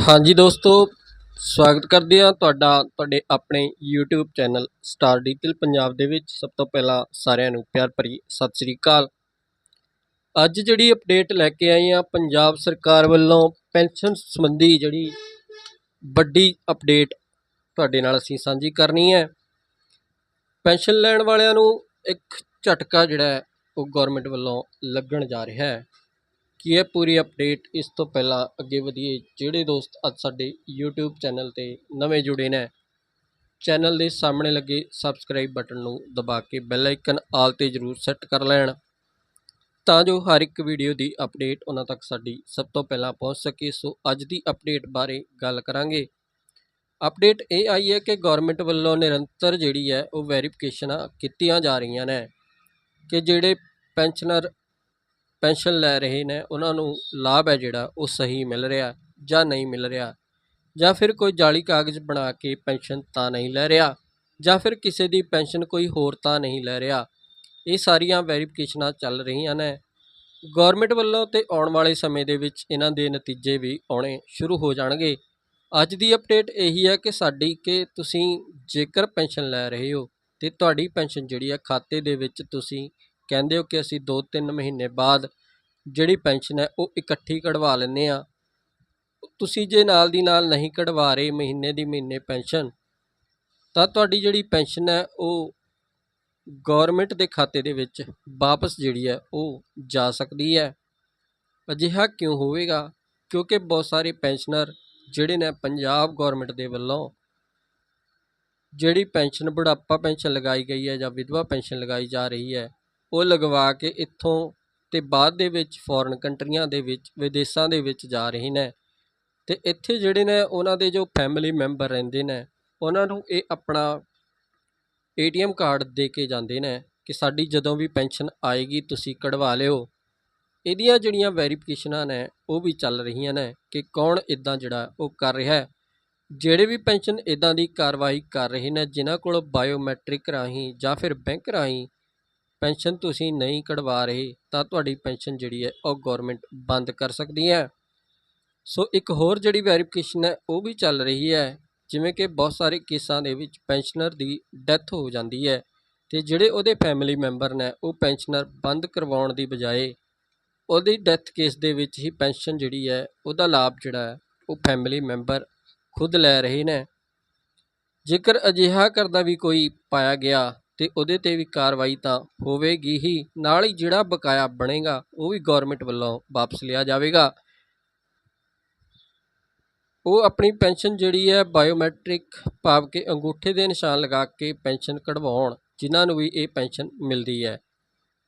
ਹਾਂਜੀ ਦੋਸਤੋ, ਸਵਾਗਤ ਕਰਦੇ ਹਾਂ ਤੁਹਾਡਾ, ਤੁਹਾਡੇ ਆਪਣੇ YouTube channel star digital Punjab ਦੇ ਵਿੱਚ। ਸਭ ਤੋਂ ਪਹਿਲਾਂ ਸਾਰਿਆਂ ਨੂੰ ਪਿਆਰ ਭਰੀ ਸਤਿ ਸ੍ਰੀ ਅਕਾਲ। ਅੱਜ ਜਿਹੜੀ ਅਪਡੇਟ ਲੈ ਕੇ ਆਏ ਹਾਂ, ਪੰਜਾਬ ਸਰਕਾਰ ਵੱਲੋਂ ਪੈਨਸ਼ਨ ਸੰਬੰਧੀ ਜਿਹੜੀ ਵੱਡੀ ਅਪਡੇਟ ਤੁਹਾਡੇ ਨਾਲ ਅਸੀਂ ਸਾਂਝੀ ਕਰਨੀ ਹੈ। ਪੈਨਸ਼ਨ ਲੈਣ ਵਾਲਿਆਂ ਨੂੰ ਇੱਕ ਝਟਕਾ ਜਿਹੜਾ ਉਹ ਗਵਰਨਮੈਂਟ ਵੱਲੋਂ ਲੱਗਣ ਜਾ ਰਿਹਾ ਹੈ। ਕੀ ਹੈ ਪੂਰੀ ਅਪਡੇਟ ਇਸ ਤੋਂ ਪਹਿਲਾਂ ਅੱਗੇ ਵਧੀਏ ਜਿਹੜੇ ਦੋਸਤ ਅੱਜ ਸਾਡੇ YouTube ਚੈਨਲ ਤੇ ਨਵੇਂ ਜੁੜੇ ਨੇ, ਚੈਨਲ ਦੇ ਸਾਹਮਣੇ ਲੱਗੇ ਸਬਸਕ੍ਰਾਈਬ ਬਟਨ ਨੂੰ ਦਬਾ ਕੇ ਬੈਲ ਆਈਕਨ ਆਲ ਤੇ ਜ਼ਰੂਰ ਸੈੱਟ ਕਰ ਲੈਣ, ਤਾਂ ਜੋ ਹਰ ਇੱਕ ਵੀਡੀਓ ਦੀ ਅਪਡੇਟ ਉਹਨਾਂ ਤੱਕ ਸਾਡੀ ਸਭ ਤੋਂ ਪਹਿਲਾਂ ਪਹੁੰਚ ਸਕੇ। ਸੋ ਅੱਜ ਦੀ ਅਪਡੇਟ ਬਾਰੇ ਗੱਲ ਕਰਾਂਗੇ। ਅਪਡੇਟ ਇਹ ਆਈ ਹੈ ਕਿ ਗਵਰਨਮੈਂਟ ਵੱਲੋਂ ਨਿਰੰਤਰ ਜਿਹੜੀ ਹੈ ਉਹ ਵੈਰੀਫਿਕੇਸ਼ਨਾਂ ਕੀਤੀਆਂ ਜਾ ਰਹੀਆਂ ਨੇ ਕਿ ਜਿਹੜੇ ਪੈਨਸ਼ਨਰ ਪੈਨਸ਼ਨ ਲੈ ਰਹੇ ਨੇ, ਉਹਨਾਂ ਨੂੰ ਲਾਭ ਹੈ ਜਿਹੜਾ, ਉਹ ਸਹੀ ਮਿਲ ਰਿਹਾ ਜਾਂ ਨਹੀਂ ਮਿਲ ਰਿਹਾ। ਜਾਂ ਫਿਰ ਕੋਈ ਜਾਲੀ ਕਾਗਜ਼ ਬਣਾ ਕੇ ਪੈਨਸ਼ਨ ਤਾਂ ਨਹੀਂ ਲੈ ਰਿਹਾ, ਜਾਂ ਫਿਰ ਕਿਸੇ ਦੀ ਪੈਨਸ਼ਨ ਕੋਈ ਹੋਰ ਤਾਂ ਨਹੀਂ ਲੈ ਰਿਹਾ। ਇਹ ਸਾਰੀਆਂ ਵੈਰੀਫਿਕੇਸ਼ਨਾਂ ਚੱਲ ਰਹੀਆਂ ਨੇ। ਗਵਰਨਮੈਂਟ ਵੱਲੋਂ ਤੇ ਆਉਣ ਵਾਲੇ ਸਮੇਂ ਦੇ ਵਿੱਚ ਇਹਨਾਂ ਦੇ ਨਤੀਜੇ ਵੀ ਆਉਣੇ ਸ਼ੁਰੂ ਹੋ ਜਾਣਗੇ। ਅੱਜ ਦੀ ਅਪਡੇਟ ਇਹੀ ਹੈ ਕਿ ਸਾਡੀ ਕਿ ਤੁਸੀਂ ਜੇਕਰ ਪੈਨਸ਼ਨ ਲੈ ਰਹੇ ਹੋ, ਤੇ ਤੁਹਾਡੀ ਪੈਨਸ਼ਨ ਜਿਹੜੀ ਹੈ ਖਾਤੇ ਦੇ ਵਿੱਚ ਤੁਸੀਂ ਕਹਿੰਦੇ ਹੋ ਕਿ ਅਸੀਂ 2-3 ਮਹੀਨੇ ਬਾਅਦ ਜਿਹੜੀ ਪੈਨਸ਼ਨ ਹੈ ਉਹ ਇਕੱਠੀ ਕਢਵਾ ਲੈਂਦੇ ਆ ਤੁਸੀਂ ਜੇ ਨਾਲ ਦੀ ਨਾਲ ਨਹੀਂ ਕਢਵਾ ਰਹੇ ਮਹੀਨੇ ਦੀ ਮਹੀਨੇ ਪੈਨਸ਼ਨ, ਤਾਂ ਤੁਹਾਡੀ ਜਿਹੜੀ ਪੈਨਸ਼ਨ ਹੈ ਉਹ ਗਵਰਨਮੈਂਟ ਦੇ ਖਾਤੇ ਦੇ ਵਿੱਚ ਵਾਪਸ ਜਿਹੜੀ ਹੈ ਉਹ ਜਾ ਸਕਦੀ ਹੈ। ਅਜਿਹਾ ਕਿਉਂ ਹੋਵੇਗਾ? ਕਿਉਂਕਿ ਬਹੁਤ ਸਾਰੇ ਪੈਨਸ਼ਨਰ ਜਿਹੜੇ ਨੇ ਪੰਜਾਬ ਗਵਰਨਮੈਂਟ ਦੇ ਵੱਲੋਂ ਜਿਹੜੀ ਪੈਨਸ਼ਨ, ਬੁਢਾਪਾ ਪੈਨਸ਼ਨ ਲਗਾਈ ਗਈ ਹੈ ਜਾਂ ਵਿਧਵਾ ਪੈਨਸ਼ਨ ਲਗਾਈ ਜਾ ਰਹੀ ਹੈ ਉਹ ਲਗਵਾ ਕੇ ਇੱਥੋਂ ਅਤੇ ਬਾਅਦ ਦੇ ਵਿੱਚ ਫੋਰਨ ਕੰਟਰੀਆਂ ਦੇ ਵਿੱਚ, ਵਿਦੇਸ਼ਾਂ ਦੇ ਵਿੱਚ ਜਾ ਰਹੇ ਨੇ। ਅਤੇ ਇੱਥੇ ਜਿਹੜੇ ਨੇ ਉਹਨਾਂ ਦੇ ਜੋ ਫੈਮਿਲੀ ਮੈਂਬਰ ਰਹਿੰਦੇ ਨੇ, ਉਹਨਾਂ ਨੂੰ ਇਹ ਆਪਣਾ ਏਟੀਐਮ ਕਾਰਡ ਦੇ ਕੇ ਜਾਂਦੇ ਨੇ ਕਿ ਸਾਡੀ ਜਦੋਂ ਵੀ ਪੈਨਸ਼ਨ ਆਏਗੀ, ਤੁਸੀਂ ਕਢਵਾ ਲਿਓ। ਇਹਦੀਆਂ ਜਿਹੜੀਆਂ ਵੈਰੀਫਿਕੇਸ਼ਨਾਂ ਨੇ, ਉਹ ਵੀ ਚੱਲ ਰਹੀਆਂ ਨੇ ਕਿ ਕੌਣ ਇਦਾਂ ਜਿਹੜਾ ਉਹ ਕਰ ਰਿਹਾ ਹੈ। ਜਿਹੜੇ ਵੀ ਪੈਨਸ਼ਨ ਇਦਾਂ ਦੀ ਕਾਰਵਾਈ ਕਰ ਰਹੇ ਨੇ, ਜਿਨ੍ਹਾਂ ਕੋਲ ਬਾਇਓਮੈਟ੍ਰਿਕ ਰਾਹੀਂ ਜਾਂ ਫਿਰ ਬੈਂਕ ਰਾਹੀਂ ਪੈਨਸ਼ਨ ਤੁਸੀਂ ਨਹੀਂ ਕਢਵਾ ਰਹੇ, ਤਾਂ ਤੁਹਾਡੀ ਪੈਨਸ਼ਨ ਜਿਹੜੀ ਹੈ ਉਹ ਗਵਰਨਮੈਂਟ ਬੰਦ ਕਰ ਸਕਦੀ ਹੈ। ਸੋ ਇੱਕ ਹੋਰ ਜਿਹੜੀ ਵੈਰੀਫਿਕੇਸ਼ਨ ਹੈ, ਉਹ ਵੀ ਚੱਲ ਰਹੀ ਹੈ। ਜਿਵੇਂ ਕਿ ਬਹੁਤ ਸਾਰੇ ਕੇਸਾਂ ਦੇ ਵਿੱਚ ਪੈਨਸ਼ਨਰ ਦੀ ਡੈਥ ਹੋ ਜਾਂਦੀ ਹੈ ਤੇ ਜਿਹੜੇ ਉਹਦੇ ਫੈਮਿਲੀ ਮੈਂਬਰ ਨੇ, ਉਹ ਪੈਨਸ਼ਨਰ ਬੰਦ ਕਰਵਾਉਣ ਦੀ ਬਜਾਏ ਉਹਦੀ ਡੈਥ ਕੇਸ ਦੇ ਵਿੱਚ ਹੀ ਪੈਨਸ਼ਨ ਜਿਹੜੀ ਹੈ, ਉਹਦਾ ਲਾਭ ਜਿਹੜਾ ਹੈ, ਉਹ ਫੈਮਿਲੀ ਮੈਂਬਰ ਖੁਦ ਲੈ ਰਹੇ ਨੇ। ਜੇਕਰ ਅਜਿਹਾ ਕਰਦਾ ਵੀ ਕੋਈ ਪਾਇਆ ਗਿਆ ਤੇ ਉਹਦੇ ਤੇ ਵੀ ਕਾਰਵਾਈ ਤਾਂ ਹੋਵੇਗੀ ਹੀ। ਨਾਲ ਹੀ ਜਿਹੜਾ ਬਕਾਇਆ ਬਣੇਗਾ, ਉਹ ਵੀ ਗਵਰਨਮੈਂਟ ਵੱਲੋਂ ਵਾਪਸ ਲਿਆ ਜਾਵੇਗਾ। ਉਹ ਆਪਣੀ ਪੈਨਸ਼ਨ ਜਿਹੜੀ ਹੈ ਬਾਇਓਮੈਟ੍ਰਿਕ ਭਾਵ ਕਿ ਅੰਗੂਠੇ ਦੇ ਨਿਸ਼ਾਨ ਲਗਾ ਕੇ ਪੈਨਸ਼ਨ ਕਢਵਾਉਣ, ਜਿਨ੍ਹਾਂ ਨੂੰ ਵੀ ਇਹ ਪੈਨਸ਼ਨ ਮਿਲਦੀ ਹੈ।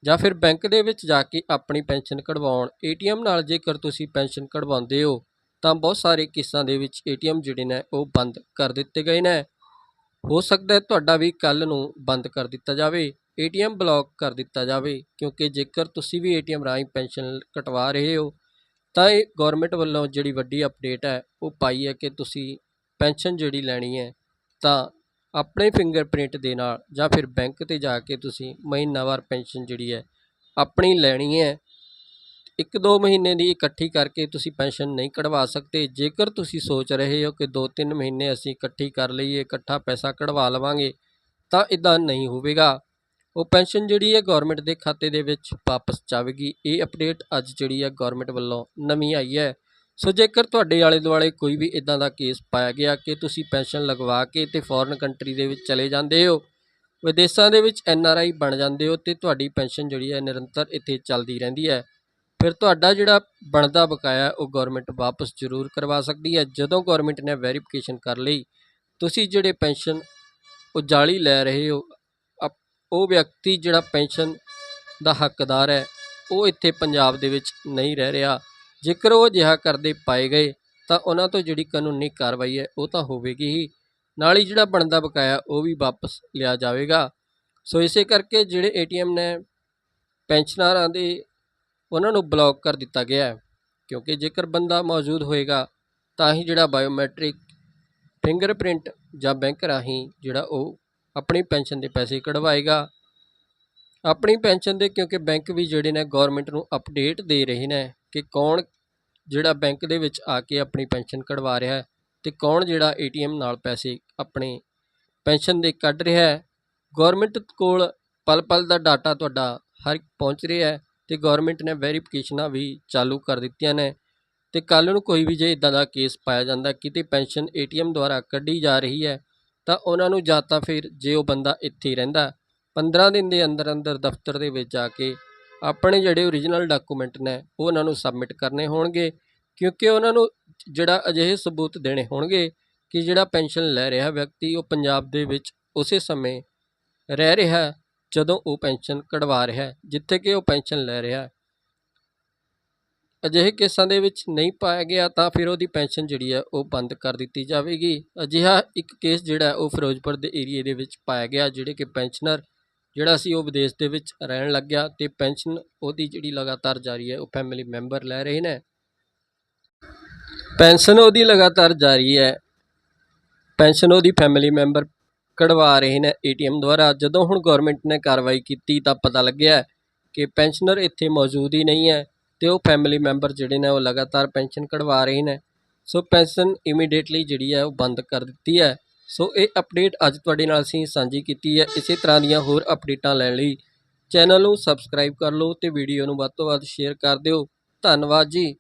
ਜਾਂ ਫਿਰ ਬੈਂਕ ਦੇ ਵਿੱਚ ਜਾ ਕੇ ਆਪਣੀ ਪੈਨਸ਼ਨ ਕਢਵਾਉਣ। ਏਟੀਐਮ ਨਾਲ ਜੇਕਰ ਤੁਸੀਂ ਪੈਨਸ਼ਨ ਕਢਵਾਉਂਦੇ ਹੋ, ਤਾਂ ਬਹੁਤ ਸਾਰੇ ਕੇਸਾਂ ਦੇ ਵਿੱਚ ਏਟੀਐਮ ਜਿਹੜੇ ਨੇ, ਉਹ ਬੰਦ ਕਰ ਦਿੱਤੇ ਗਏ ਨੇ। ਹੋ ਸਕਦਾ ਹੈ ਤੁਹਾਡਾ ਵੀ ਕੱਲ ਨੂੰ ਬੰਦ ਕਰ ਦਿੱਤਾ ਜਾਵੇ, ਏਟੀਐਮ ਬਲੌਕ ਕਰ ਦਿੱਤਾ ਜਾਵੇ, ਕਿਉਂਕਿ ਜੇਕਰ ਤੁਸੀਂ ਵੀ ਏਟੀਐਮ ਰਾਹੀਂ ਪੈਨਸ਼ਨ ਕਟਵਾ ਰਹੇ ਹੋ, ਤਾਂ ਇਹ ਗਵਰਨਮੈਂਟ ਵੱਲੋਂ ਜਿਹੜੀ ਵੱਡੀ ਅਪਡੇਟ ਹੈ, ਉਹ ਪਾਈ ਹੈ ਕਿ ਤੁਸੀਂ ਪੈਨਸ਼ਨ ਜਿਹੜੀ ਲੈਣੀ ਹੈ, ਤਾਂ ਆਪਣੇ ਫਿੰਗਰਪ੍ਰਿੰਟ ਦੇ ਨਾਲ ਜਾਂ ਫਿਰ ਬੈਂਕ ਤੇ ਜਾ ਕੇ ਤੁਸੀਂ ਮਹੀਨਾਵਾਰ ਪੈਨਸ਼ਨ ਜਿਹੜੀ ਹੈ, ਆਪਣੀ ਲੈਣੀ ਹੈ ਇੱਕ ਦੋ ਮਹੀਨੇ ਦੀ ਇਕੱਠੀ ਕਰਕੇ ਤੁਸੀਂ ਪੈਨਸ਼ਨ ਨਹੀਂ ਕਢਵਾ ਸਕਦੇ। ਜੇਕਰ ਤੁਸੀਂ ਸੋਚ ਰਹੇ ਹੋ ਕਿ 2-3 ਮਹੀਨੇ ਅਸੀਂ ਇਕੱਠੀ ਕਰ ਲਈਏ, ਇਕੱਠਾ ਪੈਸਾ ਕਢਵਾ ਲਵਾਂਗੇ, ਤਾਂ ਇਦਾਂ ਨਹੀਂ ਹੋਵੇਗਾ। ਉਹ ਪੈਨਸ਼ਨ ਜਿਹੜੀ ਹੈ ਗਵਰਨਮੈਂਟ ਦੇ ਖਾਤੇ ਦੇ ਵਿੱਚ ਵਾਪਸ ਜਾਵੇਗੀ। ਇਹ ਅਪਡੇਟ ਅੱਜ ਜਿਹੜੀ ਹੈ ਗਵਰਨਮੈਂਟ ਵੱਲੋਂ ਨਵੀਂ ਆਈ ਹੈ। ਸੋ ਜੇਕਰ ਤੁਹਾਡੇ ਆਲੇ ਦੁਆਲੇ ਕੋਈ ਵੀ ਇਦਾਂ ਦਾ ਕੇਸ ਪਾਇਆ ਗਿਆ ਕਿ ਤੁਸੀਂ ਪੈਨਸ਼ਨ ਲਗਵਾ ਕੇ ਤੇ ਫੋਰਨ ਕੰਟਰੀ ਦੇ ਵਿੱਚ ਚਲੇ ਜਾਂਦੇ ਹੋ, ਵਿਦੇਸ਼ਾਂ ਦੇ ਵਿੱਚ ਐਨ ਆਰ ਆਈ ਬਣ ਜਾਂਦੇ ਹੋ ਤੇ ਤੁਹਾਡੀ ਪੈਨਸ਼ਨ ਜਿਹੜੀ ਹੈ ਨਿਰੰਤਰ ਇੱਥੇ ਚੱਲਦੀ ਰਹਿੰਦੀ ਹੈ। ਫਿਰ ਤੁਹਾਡਾ ਜਿਹੜਾ ਬਣਦਾ ਬਕਾਇਆ, ਉਹ ਗਵਰਨਮੈਂਟ ਵਾਪਸ ਜ਼ਰੂਰ ਕਰਵਾ ਸਕਦੀ ਹੈ। ਜਦੋਂ ਗਵਰਨਮੈਂਟ ਨੇ ਵੈਰੀਫਿਕੇਸ਼ਨ ਕਰ ਲਈ, ਤੁਸੀਂ ਜਿਹੜੇ ਪੈਨਸ਼ਨ ਉਹ ਜਾਲੀ ਲੈ ਰਹੇ ਹੋ, ਅਪ- ਉਹ ਵਿਅਕਤੀ ਜਿਹੜਾ ਪੈਨਸ਼ਨ ਦਾ ਹੱਕਦਾਰ ਹੈ, ਉਹ ਇੱਥੇ ਪੰਜਾਬ ਦੇ ਵਿੱਚ ਨਹੀਂ ਰਹਿ ਰਿਹਾ। ਜੇਕਰ ਉਹ ਅਜਿਹਾ ਕਰਦੇ ਪਾਏ ਗਏ, ਤਾਂ ਉਹਨਾਂ ਤੋਂ ਜਿਹੜੀ ਕਾਨੂੰਨੀ ਕਾਰਵਾਈ ਹੈ, ਉਹ ਤਾਂ ਹੋਵੇਗੀ ਹੀ। ਨਾਲ ਹੀ ਜਿਹੜਾ ਬਣਦਾ ਬਕਾਇਆ, ਉਹ ਵੀ ਵਾਪਸ ਲਿਆ ਜਾਵੇਗਾ। ਸੋ ਇਸੇ ਕਰਕੇ ਜਿਹੜੇ ਏਟੀਐਮ ਨੇ ਪੈਨਸ਼ਨਰਾਂ ਦੇ ਉਹਨਾਂ ਨੂੰ ਬਲੌਕ ਕਰ ਦਿੱਤਾ ਗਿਆ ਹੈ, ਕਿਉਂਕਿ ਜੇਕਰ ਬੰਦਾ ਮੌਜੂਦ ਹੋਏਗਾ, ਤਾਂ ਹੀ ਜਿਹੜਾ ਬਾਇਓਮੈਟ੍ਰਿਕ ਫਿੰਗਰਪ੍ਰਿੰਟ ਜਾਂ ਬੈਂਕ ਰਾਹੀਂ ਜਿਹੜਾ ਉਹ ਆਪਣੀ ਪੈਨਸ਼ਨ ਦੇ ਪੈਸੇ ਕਢਵਾਏਗਾ। ਆਪਣੀ ਪੈਨਸ਼ਨ ਦੇ, ਕਿਉਂਕਿ ਬੈਂਕ ਵੀ ਜਿਹੜੇ ਨੇ ਗਵਰਨਮੈਂਟ ਨੂੰ ਅਪਡੇਟ ਦੇ ਰਹੇ ਨੇ ਕਿ ਕੌਣ ਜਿਹੜਾ ਬੈਂਕ ਦੇ ਵਿੱਚ ਆ ਕੇ ਆਪਣੀ ਪੈਨਸ਼ਨ ਕਢਵਾ ਰਿਹਾ ਹੈ ਤੇ ਕੌਣ ਜਿਹੜਾ ਏਟੀਐਮ ਨਾਲ ਪੈਸੇ ਆਪਣੇ ਪੈਨਸ਼ਨ ਦੇ ਕੱਢ ਰਿਹਾ ਹੈ। ਗਵਰਨਮੈਂਟ ਕੋਲ ਪਲ ਪਲ ਦਾ ਡਾਟਾ ਤੁਹਾਡਾ ਹਰ ਪਹੁੰਚ ਰਿਹਾ ਹੈ। ਤੇ ਗਵਰਨਮੈਂਟ ਨੇ ਵੈਰੀਫਿਕੇਸ਼ਨਾਂ ਵੀ ਚਾਲੂ ਕਰ ਦਿੱਤੀਆਂ ਨੇ। ਤੇ ਕੱਲ ਨੂੰ ਕੋਈ ਵੀ ਜੇ ਇਦਾਂ ਦਾ ਕੇਸ ਪਾਇਆ ਜਾਂਦਾ, ਕਿਤੇ ਪੈਨਸ਼ਨ ਏਟੀਐਮ ਦੁਆਰਾ ਕੱਢੀ ਜਾ ਰਹੀ ਹੈ, ਤਾਂ ਉਹਨਾਂ ਨੂੰ ਜਾਂ ਤਾਂ ਫਿਰ ਜੇ ਉਹ ਬੰਦਾ ਇੱਥੇ ਹੀ ਰਹਿੰਦਾ 15 ਦਿਨ ਦੇ ਅੰਦਰ ਅੰਦਰ ਦਫ਼ਤਰ ਦੇ ਵਿੱਚ ਜਾ ਕੇ ਆਪਣੇ ਜਿਹੜੇ ਓਰੀਜਨਲ ਡਾਕੂਮੈਂਟ ਨੇ, ਉਹ ਉਹਨਾਂ ਨੂੰ ਸਬਮਿਟ ਕਰਨੇ ਹੋਣਗੇ। ਕਿਉਂਕਿ ਉਹਨਾਂ ਨੂੰ ਜਿਹੜਾ ਅਜਿਹੇ ਸਬੂਤ ਦੇਣੇ ਹੋਣਗੇ ਕਿ ਜਿਹੜਾ ਪੈਨਸ਼ਨ ਲੈ ਰਿਹਾ ਵਿਅਕਤੀ, ਉਹ ਪੰਜਾਬ ਦੇ ਵਿੱਚ ਉਸੇ ਸਮੇਂ ਰਹਿ ਰਿਹਾ ਜਦੋਂ ਉਹ ਪੈਨਸ਼ਨ ਕਢਵਾ ਰਿਹਾ ਹੈ, ਜਿੱਥੇ ਕਿ ਉਹ ਪੈਨਸ਼ਨ ਲੈ ਰਿਹਾ ਹੈ। ਅਜਿਹੇ ਕੇਸਾਂ ਦੇ ਵਿੱਚ ਨਹੀਂ ਪਾਇਆ ਗਿਆ ਤਾਂ ਫਿਰ ਉਹਦੀ ਪੈਨਸ਼ਨ ਜਿਹੜੀ ਹੈ, ਉਹ ਬੰਦ ਕਰ ਦਿੱਤੀ ਜਾਵੇਗੀ। ਅਜਿਹਾ ਇੱਕ ਕੇਸ ਜਿਹੜਾ ਉਹ ਫਿਰੋਜ਼ਪੁਰ ਦੇ ਏਰੀਏ ਦੇ ਵਿੱਚ ਪਾਇਆ ਗਿਆ, ਜਿਹੜੇ ਕਿ ਪੈਨਸ਼ਨਰ ਜਿਹੜਾ ਸੀ, ਉਹ ਵਿਦੇਸ਼ ਦੇ ਵਿੱਚ ਰਹਿਣ ਲੱਗ ਗਿਆ ਤੇ ਪੈਨਸ਼ਨ ਉਹਦੀ ਜਿਹੜੀ ਲਗਾਤਾਰ ਜਾਰੀ ਹੈ, ਉਹ ਫੈਮਿਲੀ ਮੈਂਬਰ ਲੈ ਰਹੇ ਨੇ। ਪੈਨਸ਼ਨ ਉਹਦੀ ਲਗਾਤਾਰ ਜਾਰੀ ਹੈ, ਪੈਨਸ਼ਨ ਉਹਦੀ ਫੈਮਿਲੀ ਮੈਂਬਰ ਕਢਵਾ ਰਹੇ ਨੇ ਏਟੀਐਮ ਦੁਆਰਾ। ਜਦੋਂ ਹੁਣ ਗਵਰਨਮੈਂਟ ਨੇ ਕਾਰਵਾਈ ਕੀਤੀ ਤਾਂ ਪਤਾ ਲੱਗਿਆ ਕਿ ਪੈਨਸ਼ਨਰ ਇੱਥੇ ਮੌਜੂਦ ਹੀ ਨਹੀਂ ਹੈ ਤੇ ਉਹ ਫੈਮਿਲੀ ਮੈਂਬਰ ਜਿਹੜੇ ਨੇ ਉਹ ਲਗਾਤਾਰ ਪੈਨਸ਼ਨ ਕਢਵਾ ਰਹੇ ਨੇ। ਸੋ ਪੈਨਸ਼ਨ ਇਮੀਡੀਏਟਲੀ ਜਿਹੜੀ ਹੈ ਉਹ ਬੰਦ ਕਰ ਦਿੱਤੀ ਹੈ। ਸੋ ਇਹ ਅਪਡੇਟ ਅੱਜ ਤੁਹਾਡੇ ਨਾਲ ਅਸੀਂ ਸਾਂਝੀ ਕੀਤੀ ਹੈ। ਇਸੇ ਤਰ੍ਹਾਂ ਦੀਆਂ ਹੋਰ ਅਪਡੇਟਾਂ ਲੈਣ ਲਈ ਚੈਨਲ ਨੂੰ ਸਬਸਕ੍ਰਾਈਬ ਕਰ ਲਓ ਤੇ ਵੀਡੀਓ ਨੂੰ ਵੱਧ ਤੋਂ ਵੱਧ ਸ਼ੇਅਰ ਕਰ ਦਿਓ। ਧੰਨਵਾਦ ਜੀ।